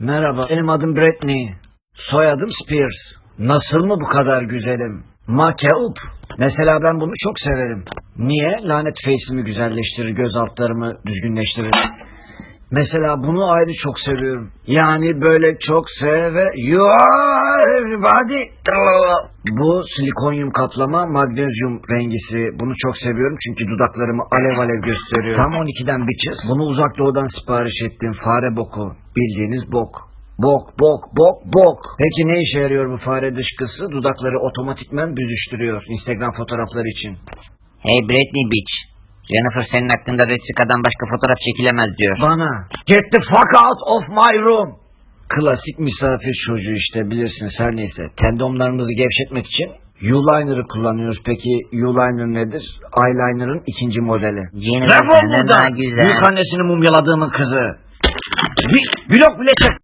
Merhaba, benim adım Britney. Soyadım Spears. Nasıl mı bu kadar güzelim? Makeup. Mesela ben bunu çok severim. Niye? Lanet face'imi güzelleştirir, göz altlarımı düzgünleştirir. Mesela bunu ayrı çok seviyorum. Yani böyle çok seve... You are everybody. Bu silikonyum kaplama magnezyum rengisi. Bunu çok seviyorum çünkü dudaklarımı alev alev gösteriyor. Tam 12'den bitches. Bunu uzak doğudan sipariş ettim. Fare boku. Bildiğiniz bok. Bok, bok, bok, bok. Peki ne işe yarıyor bu fare dışkısı? Dudakları otomatikmen büzüştürüyor. Instagram fotoğrafları için. Hey Britney Beach. Jennifer senin hakkında Retrika'dan başka fotoğraf çekilemez diyor. Bana get the fuck out of my room. Klasik misafir çocuğu işte bilirsiniz her neyse. Tendonlarımızı gevşetmek için U-liner'ı kullanıyoruz. Peki U-liner nedir? Eyeliner'ın ikinci modeli. Jennifer senden daha güzel. Büyük annesini mumyaladığımın kızı. Bir vlog bile çek.